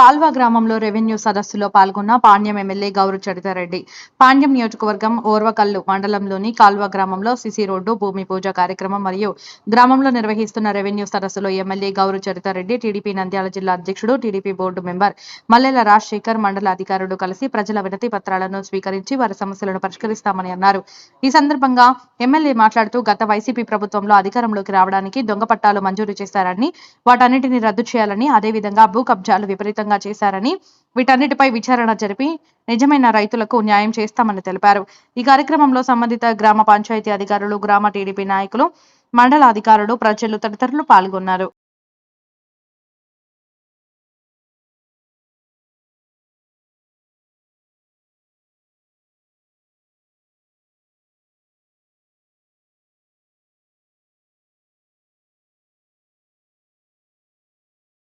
కాల్వ గ్రామంలో రెవెన్యూ సదస్సులో పాల్గొన్న పాణ్యం ఎమ్మెల్యే గౌరు చరితారెడ్డి. పాణ్యం నియోజకవర్గం ఓర్వకల్లు మండలంలోని కాల్వ గ్రామంలో సిసి రోడ్డు భూమి పూజ కార్యక్రమం మరియు గ్రామంలో నిర్వహిస్తున్న రెవెన్యూ సదస్సులో ఎమ్మెల్యే గౌరు చరితారెడ్డి టీడీపీ నంద్యాల జిల్లా అధ్యక్షుడు TDP board member Mallela Rajasekhar మండల అధికారులు కలిసి ప్రజల వినతి పత్రాలను స్వీకరించి వారి సమస్యలను పరిష్కరిస్తామని అన్నారు. ఈ సందర్భంగా ఎమ్మెల్యే మాట్లాడుతూ గత వైసీపీ ప్రభుత్వంలో అధికారంలోకి రావడానికి దొంగ పట్టాలు మంజూరు చేశారని వాటన్నిటిని రద్దు చేయాలని అదేవిధంగా భూ కబ్జాలు విపరీతంగా చేశారని వీటన్నిటిపై విచారణ జరిపి నిజమైన రైతులకు న్యాయం చేస్తామని తెలిపారు. ఈ కార్యక్రమంలో సంబంధిత గ్రామ పంచాయతీ అధికారులు గ్రామ టీడీపీ నాయకులు మండల అధికారులు ప్రజలు తదితరులు పాల్గొన్నారు.